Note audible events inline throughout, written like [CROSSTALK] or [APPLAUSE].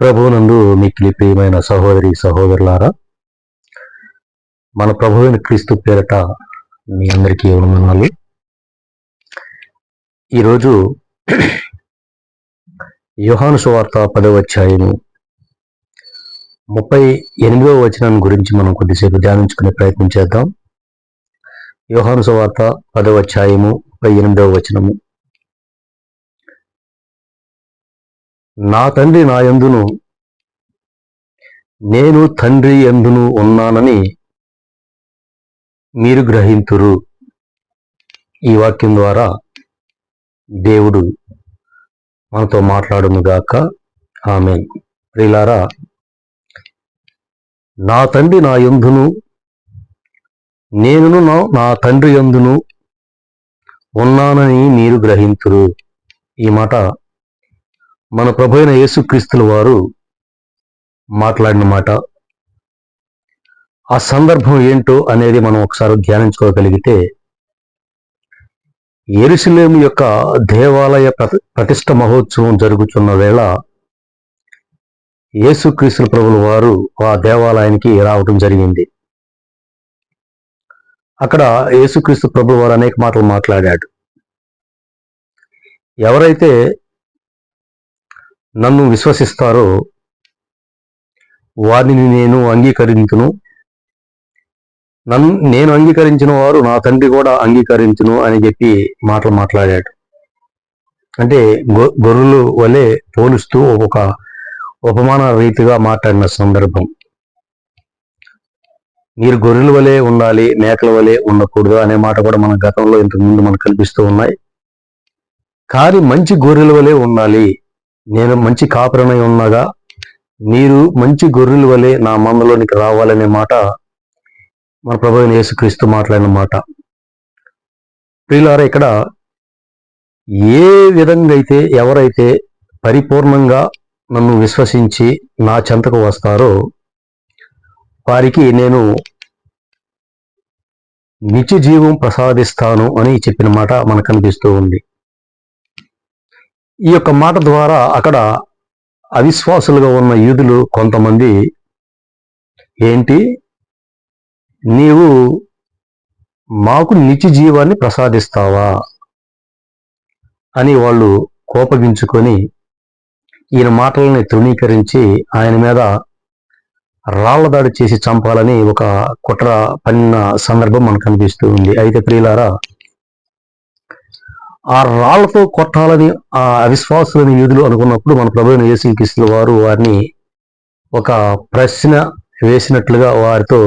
ప్రభువునందు మీకు ప్రియమైన సహోదరి సహోదరులారా మన ప్రభువైన క్రీస్తు పేరట మీ అందరికీ వందనాలు. ఈరోజు యుహాను సువార్త పదవ అధ్యాయము ముప్పై ఎనిమిదవ వచనం గురించి మనం కొద్దిసేపు ధ్యానించుకునే ప్రయత్నం చేద్దాం. యోహాను సువార్త పదవ అధ్యాయము ముప్పై ఎనిమిదవ వచనము. నా తండ్రి నా యందును నేను తండ్రి యందును ఉన్నానని మీరు గ్రహింతురు. ఈ వాక్యం ద్వారా దేవుడు మనతో మాట్లాడునుగాక. ఆమె ప్రిలారా నా తండ్రి నా యందును నేనును నా- నా తండ్రి యందును ఉన్నానని మీరు గ్రహింతురు. ఈ మాట మన ప్రభు అయిన యేసుక్రీస్తుల వారు మాట్లాడిన మాట ఆ సందర్భం ఏంటో అనేది మనం ఒకసారి ధ్యానించుకోగలిగితే ఎరుసలేం యొక్క దేవాలయ ప్రతి- మహోత్సవం జరుగుతున్న వేళ యేసుక్రీస్తుల ప్రభుల వారు ఆ దేవాలయానికి రావటం జరిగింది. అక్కడ యేసుక్రీస్తు ప్రభుల వారు అనేక మాటలు మాట్లాడాడు. ఎవరైతే నన్ను విశ్వసిస్తారో వారిని నేను అంగీకరించును. నన్ను నేను అంగీకరించిన వారు నా తండ్రి కూడా అంగీకరించును అని చెప్పి మాటలు మాట్లాడాడు. అంటే గొ- గొర్రెలు వలె పోలుస్తూ ఒక ఉపమాన రీతిగా మాట్లాడిన సందర్భం. మీరు గొర్రెల వలె ఉండాలి మేకల వలె ఉండకూడదు అనే మాట కూడా మన గతంలో ఇంతకు ముందు మనకు కనిపిస్తూ ఉన్నాయి. కానీ మంచి గొర్రెల వలె ఉండాలి. నేను మంచి కాపురమై ఉన్నాగా మీరు మంచి గొర్రెల వలె నా మందలోనికి రావాలనే మాట మన ప్రభు యేసుక్రీస్తు మాట్లాడిన మాట. ప్రియులారా ఇక్కడ ఏ విధంగా అయితే ఎవరైతే పరిపూర్ణంగా నన్ను విశ్వసించి నా చెంతకు వస్తారో వారికి నేను నిత్య జీవం ప్రసాదిస్తాను అని చెప్పిన మాట మనకు కనిపిస్తూ ఉంది. ఈ యొక్క మాట ద్వారా అక్కడ అవిశ్వాసులుగా ఉన్న యూదులు కొంతమంది ఏంటి? నీవు మాకు నిత్య జీవాన్ని ప్రసాదిస్తావా? అని వాళ్ళు కోపగించుకొని ఈయన మాటలని తృణీకరించి ఆయన మీద రాళ్ళ దాడి చేసి చంపాలని ఒక కుట్ర పన్నిన సందర్భం మనకు కనిపిస్తూ ఉంది. అయితే ప్రియులారా ఆ రాళ్ళతో కొట్టాలని ఆ అవిశ్వాసులని యూదులు అనుకున్నప్పుడు మన ప్రభుత్వ యేసుక్రీస్తుల వారు వారిని ఒక ప్రశ్న వేసినట్లుగా వారితో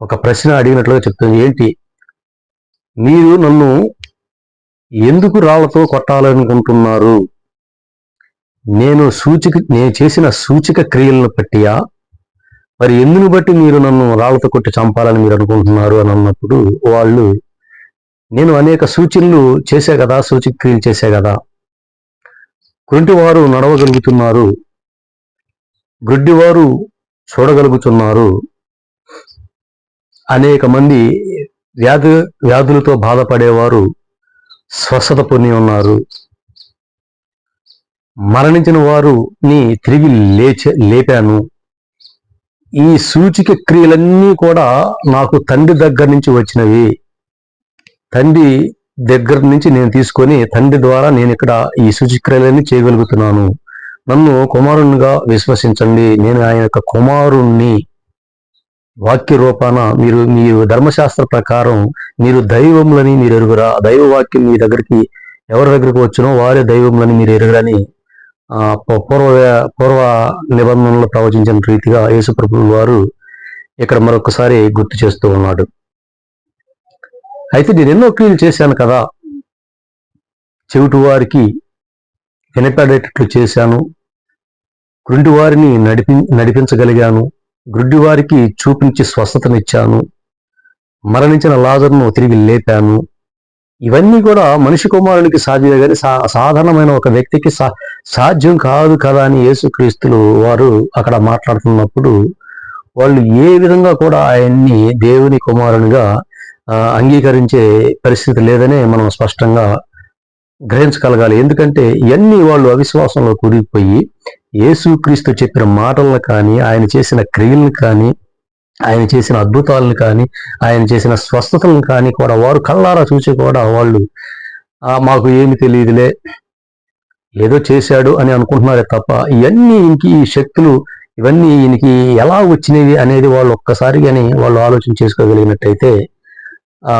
ఒక ప్రశ్న అడిగినట్లుగా చెప్తుంది. ఏంటి? మీరు నన్ను ఎందుకు రాళ్ళతో కొట్టాలనుకుంటున్నారు? నేను సూచిక నేను చేసిన సూచిక క్రియలను బట్టియా మరి ఎందును బట్టి మీరు నన్ను రాళ్ళతో కొట్టి చంపాలని మీరు అనుకుంటున్నారు? అని అన్నప్పుడు వాళ్ళు నేను అనేక సూచనలు చేశా కదా సూచక్రియలు చేశా కదా. కుంటివారు నడవగలుగుతున్నారు. గుడ్డివారు చూడగలుగుతున్నారు. అనేక మంది వ్యాధి వ్యాధులతో బాధపడేవారు స్వస్థత పొంది ఉన్నారు. మరణించిన వారుని తిరిగి లేచ లేపాను. ఈ సూచిక క్రియలన్నీ కూడా నాకు తండ్రి దగ్గర నుంచి వచ్చినవి. తండ్రి దగ్గర నుంచి నేను తీసుకొని తండ్రి ద్వారా నేను ఇక్కడ ఈ సూచిక చేయగలుగుతున్నాను. నన్ను కుమారునిగా విశ్వసించండి. నేను ఆయన యొక్క కుమారుణ్ణి. వాక్య రూపాన మీరు మీరు ధర్మశాస్త్ర ప్రకారం మీరు దైవములని మీరు ఎరుగురా. దైవ వాక్యం మీ దగ్గరికి ఎవరి దగ్గరికి వచ్చినో వారే దైవములని మీరు ఎరుగరని పూర్వ పూర్వ నిబంధనలు ప్రవచించిన రీతిగా యేసుప్రభు వారు ఇక్కడ మరొకసారి గుర్తు చేస్తూ ఉన్నాడు. అయితే నేను ఎన్నో క్రియలు చేశాను కదా. చెవిటి వారికి వినపడేటట్లు చేశాను. గుంటి వారిని నడిపి నడిపించగలిగాను. గుడ్డి వారికి చూపించి స్వస్థతనిచ్చాను. మరణించిన లాజర్ను తిరిగి లేపాను. ఇవన్నీ కూడా మనిషి కుమారునికి సాధ్యమే కానీ సా సాధారణమైన ఒక వ్యక్తికి సా సాధ్యం కాదు కదా అని యేసుక్రీస్తులు వారు అక్కడ మాట్లాడుతున్నప్పుడు వాళ్ళు ఏ విధంగా కూడా ఆయన్ని దేవుని కుమారునిగా అంగీకరించే పరిస్థితి లేదనే మనం స్పష్టంగా గ్రహించగలగాలి. ఎందుకంటే ఇవన్నీ వాళ్ళు అవిశ్వాసంలో కూడిపోయి యేసుక్రీస్తు చెప్పిన మాటలను కానీ ఆయన చేసిన క్రియలను కానీ ఆయన చేసిన అద్భుతాలను కానీ ఆయన చేసిన స్వస్థతలను కానీ కూడా వారు కళ్ళారా చూసి కూడా వాళ్ళు మాకు ఏమి తెలియదులే ఏదో చేశాడు అని అనుకుంటున్నారే తప్ప ఇవన్నీ ఇంక ఈ శక్తులు ఇవన్నీ ఈయనకి ఎలా వచ్చినవి అనేది వాళ్ళు ఒక్కసారిగానే వాళ్ళు ఆలోచన చేసుకోగలిగినట్టయితే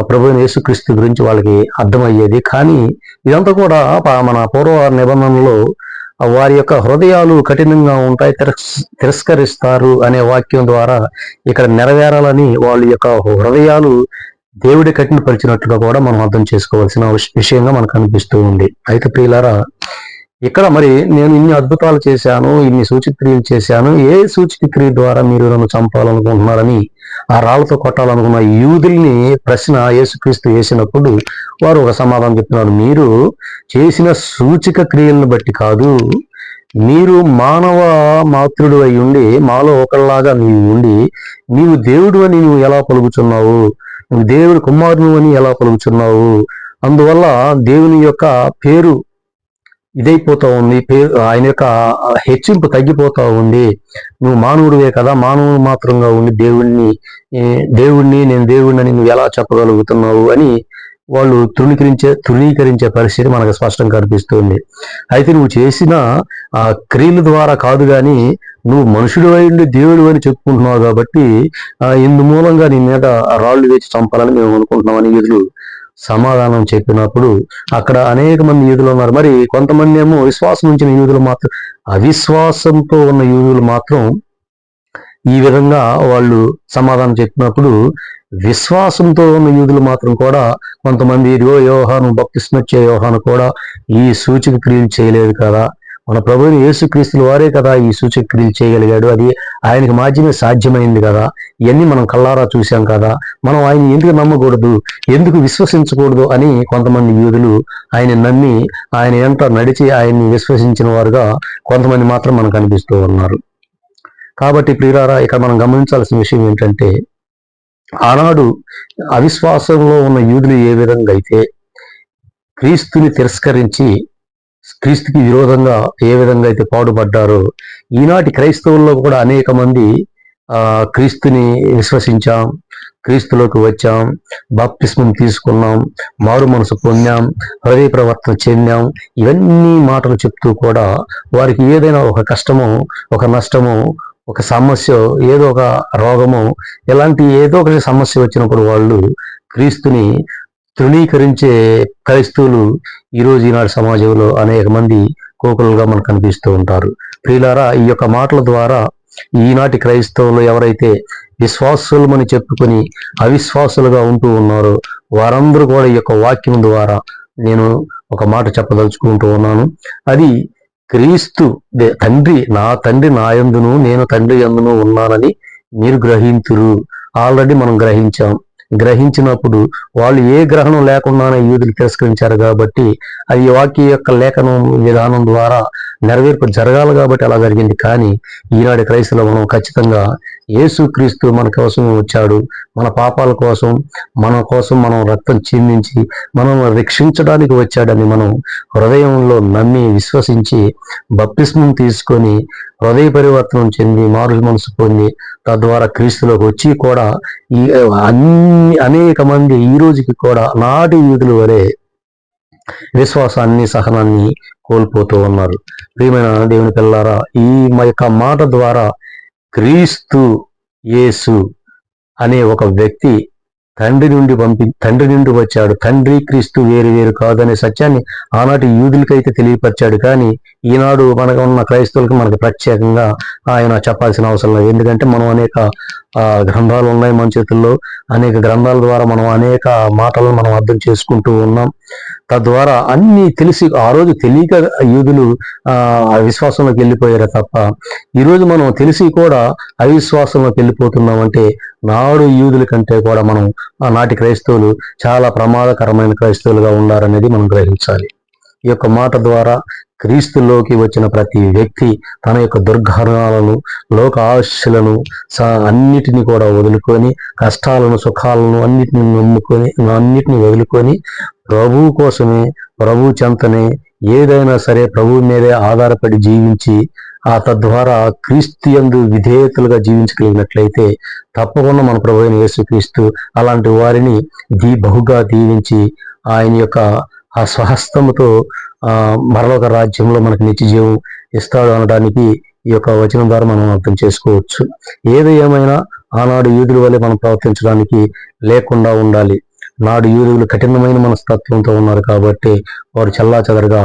ప్రభు యేసుక్రీస్తు గురించి వాళ్ళకి అర్థమయ్యేది. కానీ ఇదంతా కూడా మన పూర్వ నిబంధనలో వారి యొక్క హృదయాలు కఠినంగా ఉంటాయి తిరస్- తిరస్కరిస్తారు అనే వాక్యం ద్వారా ఇక్కడ నెరవేరాలని వాళ్ళ యొక్క హృదయాలు దేవుడి కఠినపరిచినట్టుగా కూడా మనం అర్థం చేసుకోవాల్సిన విషయంగా మనకు అనిపిస్తూ ఉంది. అయితే ప్రియులారా ఇక్కడ మరి నేను ఇన్ని అద్భుతాలు చేశాను ఇన్ని సూచిక క్రియలు చేశాను ఏ సూచిక క్రియ ద్వారా మీరు నన్ను చంపాలనుకుంటున్నారని ఆ రాళ్ళతో కొట్టాలనుకున్న యూదుల్ని ప్రశ్న యేసుక్రీస్తు వేసినప్పుడు వారు ఒక సమాధానం చెప్తున్నారు. మీరు చేసిన సూచిక క్రియలను బట్టి కాదు మీరు మానవ మాతృడు అయి ఉండి మాలో ఒకళ్ళలాగా నీవు ఉండి నీవు దేవుడు అని నువ్వు ఎలా పలుకుతున్నావు నువ్వు దేవుడు కుమారుడు అని ఎలా పలుకుతున్నావు అందువల్ల దేవుని యొక్క పేరు ఇదైపోతా ఉంది. పేరు ఆయన యొక్క హెచ్చింపు తగ్గిపోతా ఉంది. నువ్వు మానవుడివే కదా మానవుడు మాత్రంగా ఉండి దేవుణ్ణి దేవుణ్ణి నేను దేవుణ్ణి నువ్వు ఎలా చెప్పగలుగుతున్నావు అని వాళ్ళు తృణీకరించే తృణీకరించే పరిస్థితి మనకు స్పష్టంగా కనిపిస్తుంది. అయితే నువ్వు చేసిన ఆ క్రియల ద్వారా కాదు గాని నువ్వు మనుషుడు ఉండి దేవుడు అని చెప్పుకుంటున్నావు కాబట్టి ఆ ఇందు మూలంగా నీ మీద రాళ్ళు వేసి చంపాలని మేము అనుకుంటున్నాం అని యూదులు సమాధానం చెప్పినప్పుడు అక్కడ అనేక మంది యూదులు ఉన్నారు. మరి కొంతమంది ఏమో విశ్వాసం ఉంచిన యూదులు మాత్రం అవిశ్వాసంతో ఉన్న యూదులు మాత్రం ఈ విధంగా వాళ్ళు సమాధానం చెప్పినప్పుడు విశ్వాసంతో ఉన్న యూదులు మాత్రం కూడా కొంతమంది ఇదిగో యోహాను బప్తిస్మచ్చే యోహాను కూడా ఈ సూచిక క్రియలు చేయలేదు కదా. మన ప్రభువుని యేసుక్రీస్తుల వారే కదా ఈ సూచక్రియలు చేయగలిగాడు. అది ఆయనకి మాత్రమే సాధ్యమైంది కదా. ఇవన్నీ మనం కల్లారా చూశాం కదా. మనం ఆయన ఎందుకు నమ్మకూడదు? ఎందుకు విశ్వసించకూడదు అని కొంతమంది యూదులు ఆయన నమ్మి ఆయన ఎంత నడిచి ఆయన్ని విశ్వసించిన వారుగా కొంతమంది మాత్రం మనకు కనిపిస్తూ ఉన్నారు. కాబట్టి ప్రియులారా ఇక్కడ మనం గమనించాల్సిన విషయం ఏంటంటే ఆనాడు అవిశ్వాసంలో ఉన్న యూదులు ఏ విధంగా అయితే క్రీస్తుని తిరస్కరించి క్రీస్తుకి విరోధంగా ఏ విధంగా అయితే పాడుపడ్డారో ఈనాటి క్రైస్తవుల్లో కూడా అనేక మంది క్రీస్తుని విశ్వసించాం క్రీస్తులోకి వచ్చాం బాప్తిస్మం తీసుకున్నాం మారు మనసు పొందాం హృదయ ప్రవర్తన చెందాం ఇవన్నీ మాటలు చెప్తూ కూడా వారికి ఏదైనా ఒక కష్టమో ఒక నష్టమో ఒక సమస్య ఏదో ఒక రోగము ఇలాంటి ఏదో ఒక సమస్య వచ్చినప్పుడు వాళ్ళు క్రీస్తుని తృణీకరించే క్రైస్తవులు ఈ రోజు ఈనాడు సమాజంలో అనేక మంది కోకులుగా మనకు కనిపిస్తూ ఉంటారు. ప్రియులారా ఈ యొక్క మాటల ద్వారా ఈనాటి క్రైస్తవులు ఎవరైతే విశ్వాసులమని చెప్పుకొని అవిశ్వాసులుగా ఉంటూ ఉన్నారో వారందరూ కూడా ఈ యొక్క వాక్యం ద్వారా నేను ఒక మాట చెప్పదలుచుకుంటూ ఉన్నాను. అది క్రీస్తు తండ్రి నా తండ్రి నా యందును నేను తండ్రి ఎందును ఉన్నానని మీరు గ్రహింతురు. ఆల్రెడీ మనం గ్రహించాం. గ్రహించినప్పుడు వాళ్ళు ఏ గ్రహణం లేకుండానే యూదులు తిరస్కరించారు కాబట్టి అది వాక్య యొక్క లేఖనం విధానం ద్వారా నెరవేర్పు జరగాలి కాబట్టి అలా జరిగింది. కానీ ఈనాడు క్రైస్తవులు మనం ఖచ్చితంగా యేసుక్రీస్తు మన కోసం వచ్చాడు. మన పాపాల కోసం మన కోసం మనం రక్తం చిందించి మనం రక్షించడానికి వచ్చాడని మనం హృదయంలో నమ్మి విశ్వసించి బప్తిస్మం తీసుకొని హృదయ పరివర్తనం చెంది మారు మనసు పొంది తద్వారా క్రీస్తులోకి వచ్చి కూడా ఈ అన్ని అనేక మంది ఈ రోజుకి కూడా నాటి యూదులు వరే విశ్వాసాన్ని సహనాన్ని కోల్పోతూ ఉన్నారు. ప్రియమైన దేవుని పిల్లారా ఈ యొక్క మాట ద్వారా క్రీస్తు యేసు అనే ఒక వ్యక్తి తండ్రి నుండి పంపి తండ్రి నుండి వచ్చాడు. తండ్రి క్రీస్తు వేరు వేరు కాదనే సత్యాన్ని ఆనాటి యూదులకైతే తెలియపరిచాడు. కానీ ఈనాడు మనకు ఉన్న క్రైస్తవులకు మనకు ప్రత్యేకంగా ఆయన చెప్పాల్సిన అవసరం లేదు. ఎందుకంటే మనం అనేక గ్రంథాలు ఉన్నాయి మన చేతుల్లో. అనేక గ్రంథాల ద్వారా మనం అనేక మాటలను మనం అర్థం చేసుకుంటూ ఉన్నాం. తద్వారా అన్ని తెలిసి ఆ రోజు తెలియక యూదులు ఆ విశ్వాసంలోకి వెళ్ళిపోయారు తప్ప ఈరోజు మనం తెలిసి కూడా అవిశ్వాసంలోకి వెళ్ళిపోతున్నామంటే నాడు యూదుల కంటే కూడా మనం ఆ నాటి క్రైస్తవులు చాలా ప్రమాదకరమైన క్రైస్తవులుగా ఉన్నారనేది మనం గ్రహించాలి. ఈ యొక్క మాట ద్వారా క్రీస్తులోకి వచ్చిన ప్రతి వ్యక్తి తన యొక్క దుర్ఘరణాలను లోక ఆశలను స- అన్నిటిని కూడా వదులుకొని కష్టాలను సుఖాలను అన్నిటిని నమ్ముకొని అన్నిటిని వదులుకొని ప్రభువు కోసమే ప్రభు చెంతనే ఏదైనా సరే ప్రభువు మీదే ఆధారపడి జీవించి ఆ తద్వారా క్రీస్తు యందు విధేయతలుగా జీవించగలిగినట్లయితే తప్పకుండా మన ప్రభు అయిన యేసుక్రీస్తు అలాంటి వారిని దీ బహుగా దీవించి ఆయన యొక్క ఆ స్వహస్తముతో మరొక రాజ్యంలో మనకు నిత్య జీవం ఇస్తాడు అనడానికి ఈ యొక్క వచనం ద్వారా మనం అర్థం చేసుకోవచ్చు. ఏది ఏమైనా ఆనాడు యూదుల వల్లే మనం ప్రవర్తించడానికి లేకుండా ఉండాలి. నాడు యూదులు కఠినమైన మనస్తత్వంతో ఉన్నారు కాబట్టి వారు చల్లా చెదరగా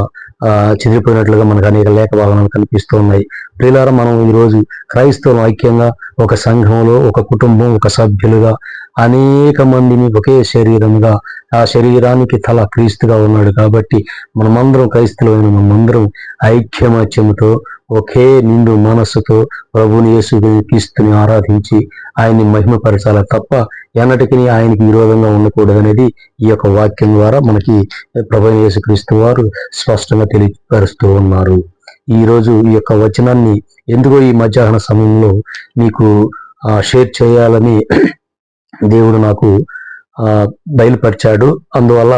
చెదిరిపోయినట్లుగా మనకు అనేక లేఖ భావనలు కనిపిస్తూ ఉన్నాయి ప్రియులార మనం ఈరోజు క్రైస్తవం ఐక్యంగా ఒక సంఘంలో ఒక కుటుంబం ఒక సభ్యులుగా అనేక మందిని ఒకే శరీరంగా ఆ శరీరానికి తల క్రీస్తుగా ఉన్నాడు కాబట్టి మనమందరం క్రైస్తవులైన మనమందరం ఐక్యమత్యముతో ఒకే నిండు మనస్సుతో ప్రభుని యేసు క్రీస్తుని ఆరాధించి ఆయన్ని మహిమపరచాలి తప్ప ఎన్నటికీ ఆయనకి విరోధంగా ఉండకూడదనేది ఈ యొక్క వాక్యం ద్వారా మనకి ప్రభు యేసుక్రీస్తు వారు స్పష్టంగా తెలియపరుస్తూ ఉన్నారు. ఈ రోజు ఈ యొక్క వచనాన్ని ఎందుకో ఈ మధ్యాహ్న సమయంలో మీకు షేర్ చేయాలని [CLEARS THROAT] దేవుడు నాకు బయలుపరిచాడు. అందువల్ల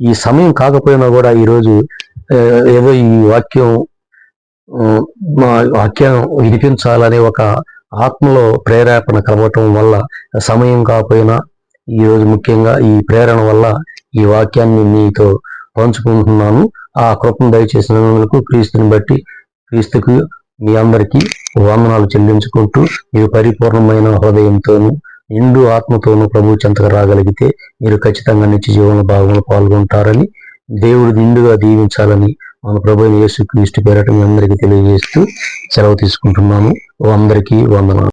ఈ సమయం కాకపోయినా కూడా ఈరోజు ఏదో ఈ వాక్యం మా వాక్యం వినిపించాలనే ఒక ఆత్మలో ప్రేరేపణ కలవటం వల్ల సమయం కాకపోయినా ఈరోజు ముఖ్యంగా ఈ ప్రేరణ వల్ల ఈ వాక్యాన్ని మీతో పంచుకుంటున్నాను. ఆ కృపను దయచేసిన క్రీస్తుని బట్టి క్రీస్తుకు మీ అందరికీ వందనాలు చెల్లించుకుంటూ మీరు పరిపూర్ణమైన హృదయంతోనూ నిండు ఆత్మతోనూ ప్రభు చెంతకు రాగలిగితే మీరు ఖచ్చితంగా నిత్య జీవన భాగంలో పాల్గొంటారని దేవుడు నిండుగా దీవించాలని మన ప్రభు యేసు క్రీస్తు పేరట మీ అందరికీ తెలియజేస్తూ సెలవు తీసుకుంటున్నాము. అందరికీ వందనాలు.